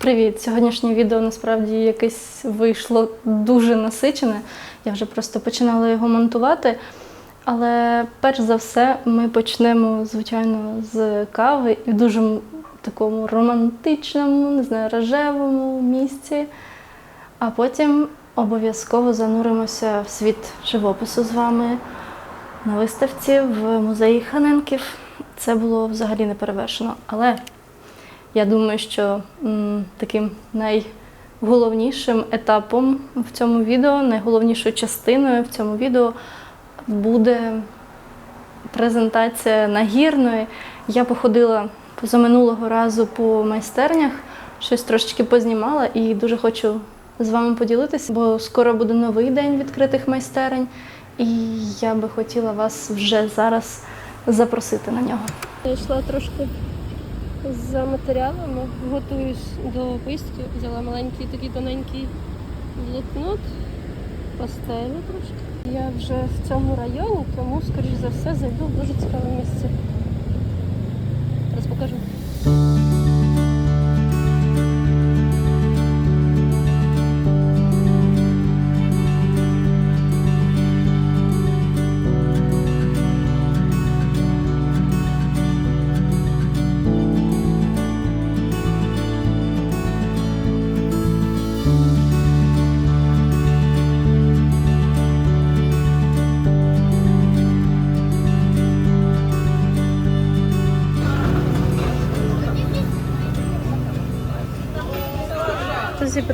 Привіт! Сьогоднішнє відео насправді якесь вийшло дуже насичене. Я вже просто починала його монтувати. Але перш за все ми почнемо, звичайно, з кави і в дуже такому романтичному, не знаю, рожевому місці. А потім обов'язково зануримося в світ живопису з вами на виставці в музеї Ханенків. Це було взагалі не перевершено. Але я думаю, що таким найголовнішим етапом в цьому відео, найголовнішою частиною в цьому відео буде презентація нагірної. Я походила позаминулого разу по майстернях, щось трошечки познімала і дуже хочу з вами поділитися, бо скоро буде новий день відкритих майстерень, і я би хотіла вас вже зараз запросити на нього. Я йшла трошки за матеріалами, готуюсь до поїздки. взяла маленький такий тоненький блокнот, пастелі трошки. Я вже в цьому районі, тому, скоріш за все, зайду в дуже цікаве місце. Зараз покажу.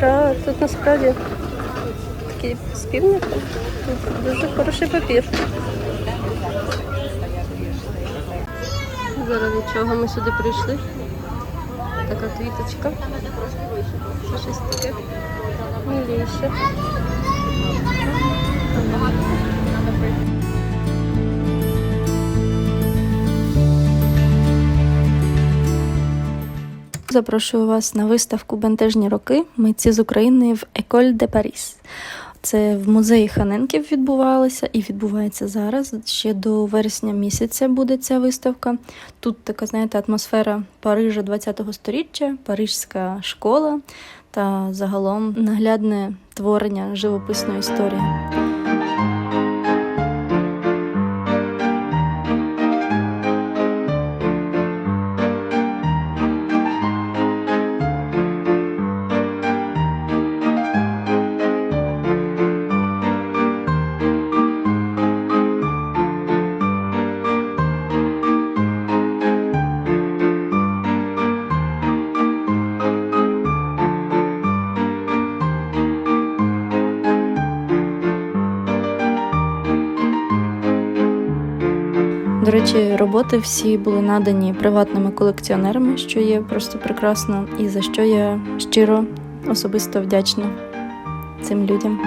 Тут тут насправді такий спільник. тут дуже хороший папір. Заради чого ми сюди прийшли. Така квіточка. Це щось таке миліше. Запрошую вас на виставку Бентежні роки. Митці з України в Еколь де Паріс. Це в музеї Ханенків відбувалося і відбувається зараз. Ще до вересня місяця буде ця виставка. Тут така, знаєте, атмосфера Парижа 20-го сторіччя, парижська школа та загалом наглядне творення живописної історії. Речі, роботи всі були надані приватними колекціонерами, що є просто прекрасно, і за що я щиро особисто вдячна цим людям.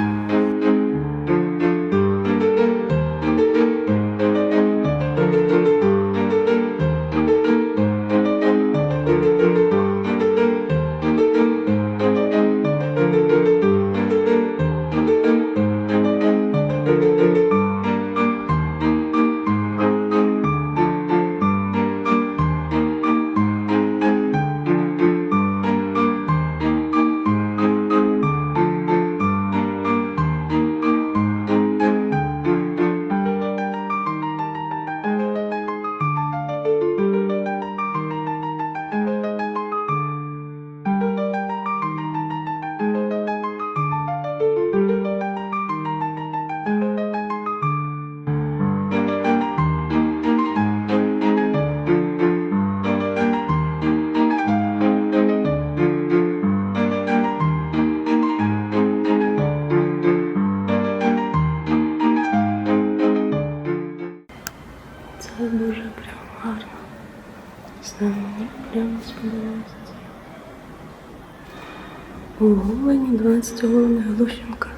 Голені 20 головних Глущенка.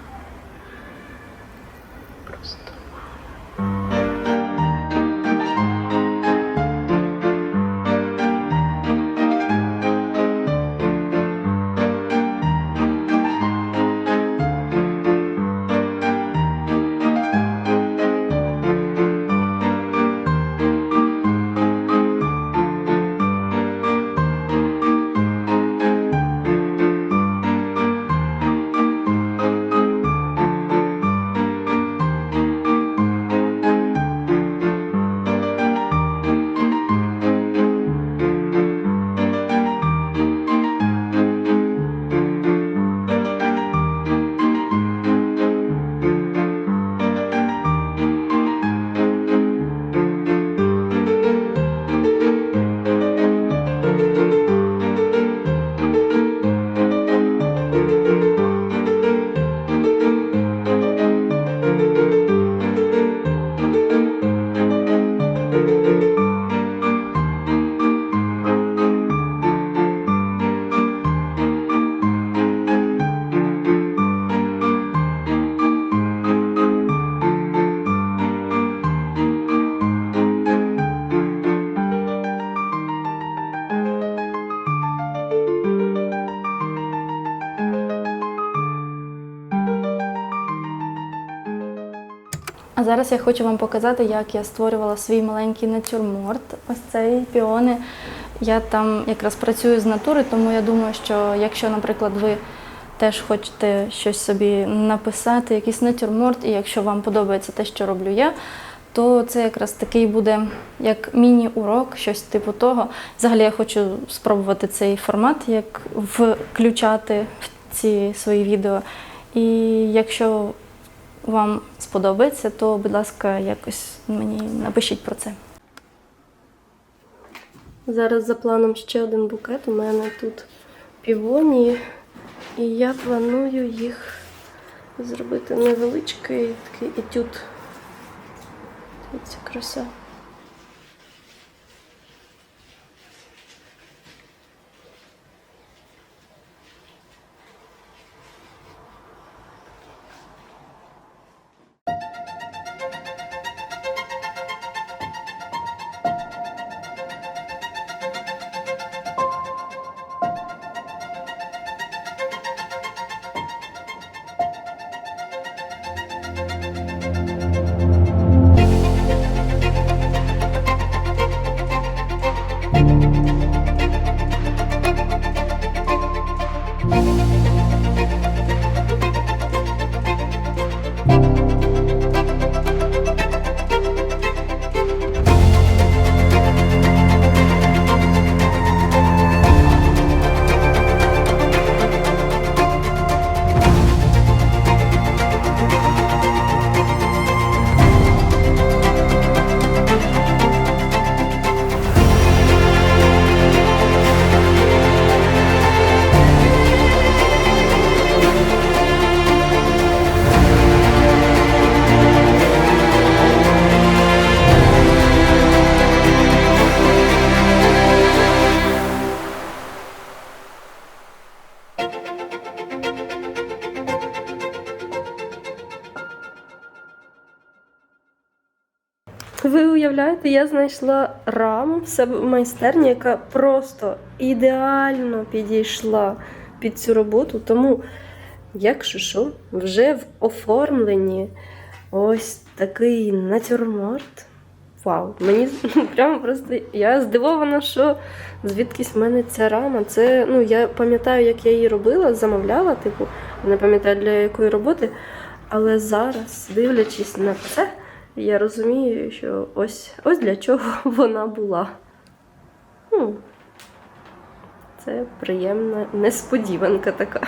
А зараз я хочу вам показати, як я створювала свій маленький натюрморт. Ось цей піони. Я там якраз працюю з натури, тому я думаю, що якщо, наприклад, ви теж хочете щось собі написати, якийсь натюрморт, і якщо вам подобається те, що роблю я, то це якраз такий буде як міні-урок, щось типу того. Взагалі я хочу спробувати цей формат, як включати в ці свої відео. І якщо вам сподобається, то, будь ласка, якось мені напишіть про це. Зараз за планом ще один букет. У мене тут півонії, і я планую їх зробити невеличкий такий етюд. Дивіться, краса. Ви уявляєте, я знайшла раму в себе в майстерні, яка просто ідеально підійшла під цю роботу. Тому, якщо що, вже в оформленні ось такий натюрморт. Вау, мені прямо просто я здивована, що звідкись в мене ця рама. Це ну я пам'ятаю, як я її робила, замовляла, типу, не пам'ятаю для якої роботи. Але зараз, дивлячись на це, я розумію, що ось ось для чого вона була. Ну, це приємна несподіванка така.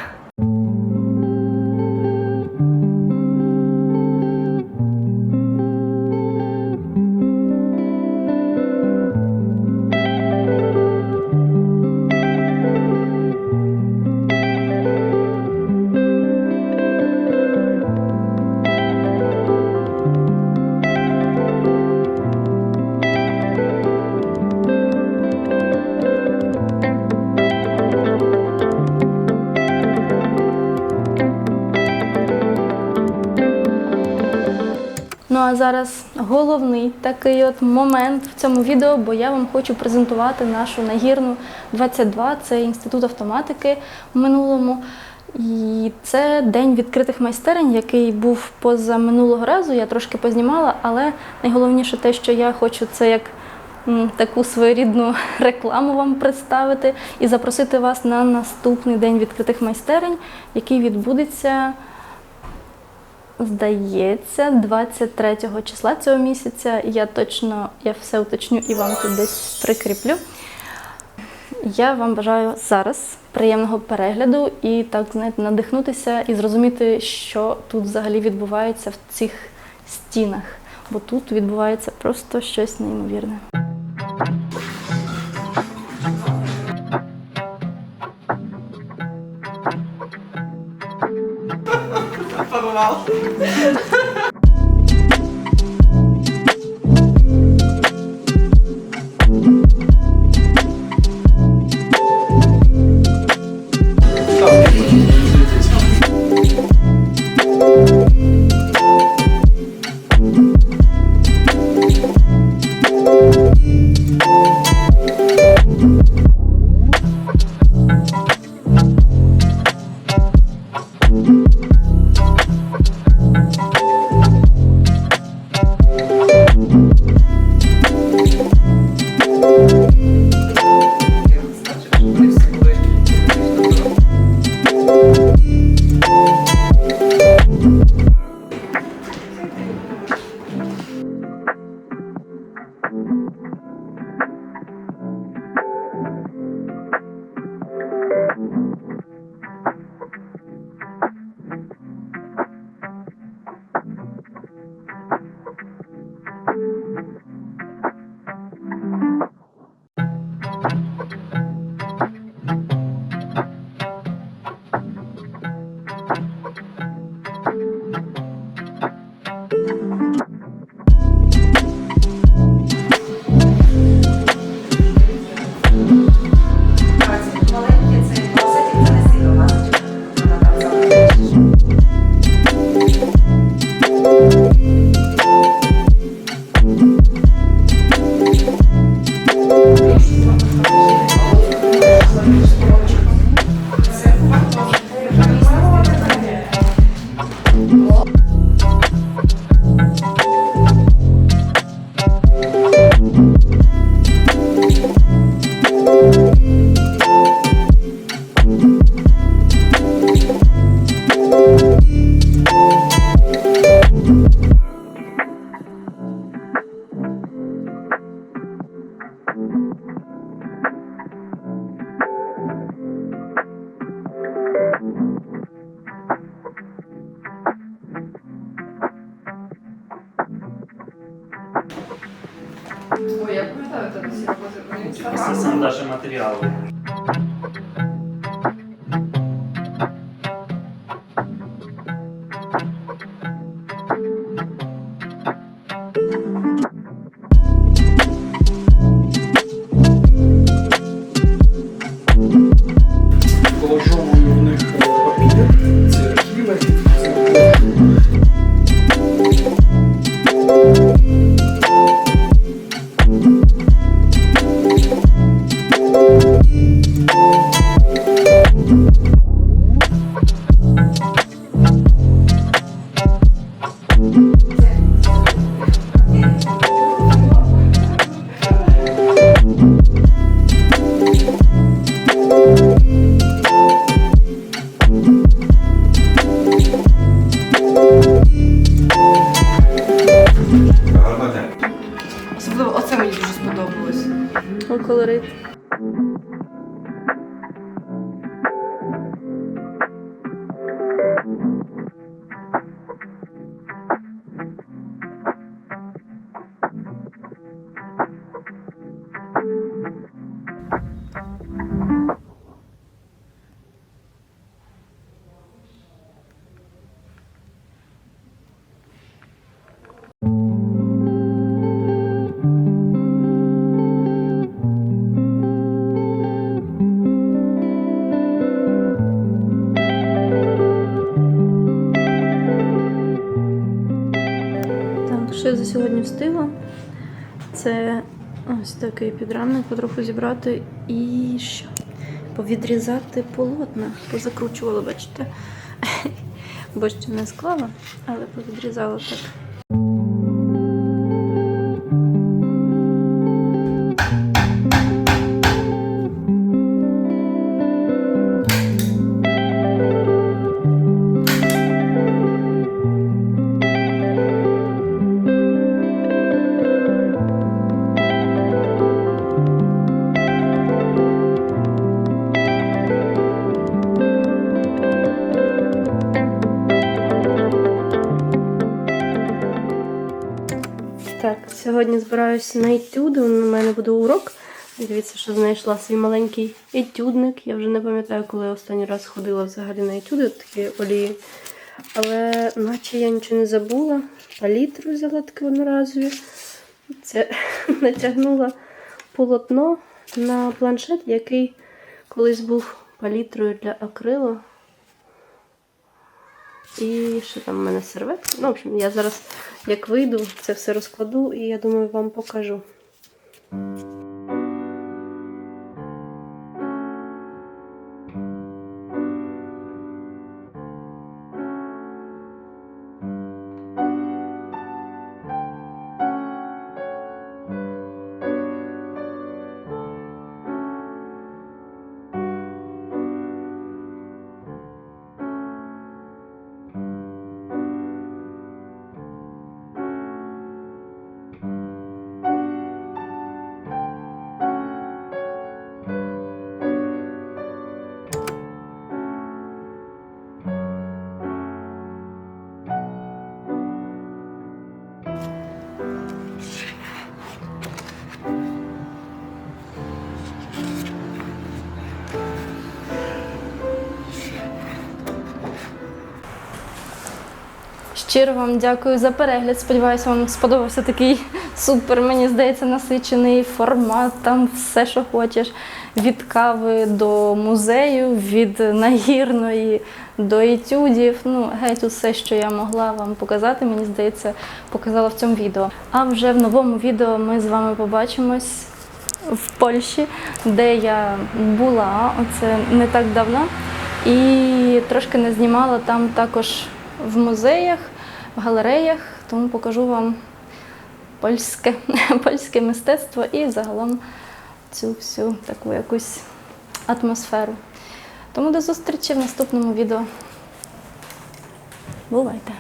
Зараз головний такий от момент в цьому відео, бо я вам хочу презентувати нашу нагірну 22, це інститут автоматики в минулому. І це день відкритих майстерень, який був поза минулого разу. Я трошки познімала, але найголовніше те, що я хочу це як таку своєрідну рекламу вам представити і запросити вас на наступний день відкритих майстерень, який відбудеться. Здається, 23 числа цього місяця я точно я все уточню і вам тут десь прикріплю. Я вам бажаю зараз приємного перегляду і так знаєте, надихнутися і зрозуміти, що тут взагалі відбувається в цих стінах, бо тут відбувається просто щось неймовірне. well. Yahweh. Встигла? Це ось такий підрамник потроху зібрати і що? Повідрізати полотна. Позакручувала, бачите? Бо ще не склала, але повідрізала. Так, збираюся на етюди. У мене буде урок. Дивіться, що знайшла свій маленький етюдник. Я вже не пам'ятаю, коли я останній раз ходила взагалі на етюди, такі олії. Але наче я нічого не забула. Палітру взяла таке одноразові. Це натягнула полотно на планшет, який колись був палітрою для акрилу. І що там в мене серветки? Ну, в общем, я зараз, як вийду, це все розкладу і я думаю, вам покажу. Щиро вам дякую за перегляд. Сподіваюся, вам сподобався такий супер, мені здається, насичений формат, там все, що хочеш. Від кави до музею, від нагірної до етюдів. Ну, геть усе, що я могла вам показати, мені здається, показала в цьому відео. А вже в новому відео ми з вами побачимось в Польщі, де я була, оце не так давно. І трошки не знімала там також в музеях, в галереях, тому покажу вам польське, польське мистецтво і загалом цю всю таку якусь атмосферу. Тому до зустрічі в наступному відео. Бувайте!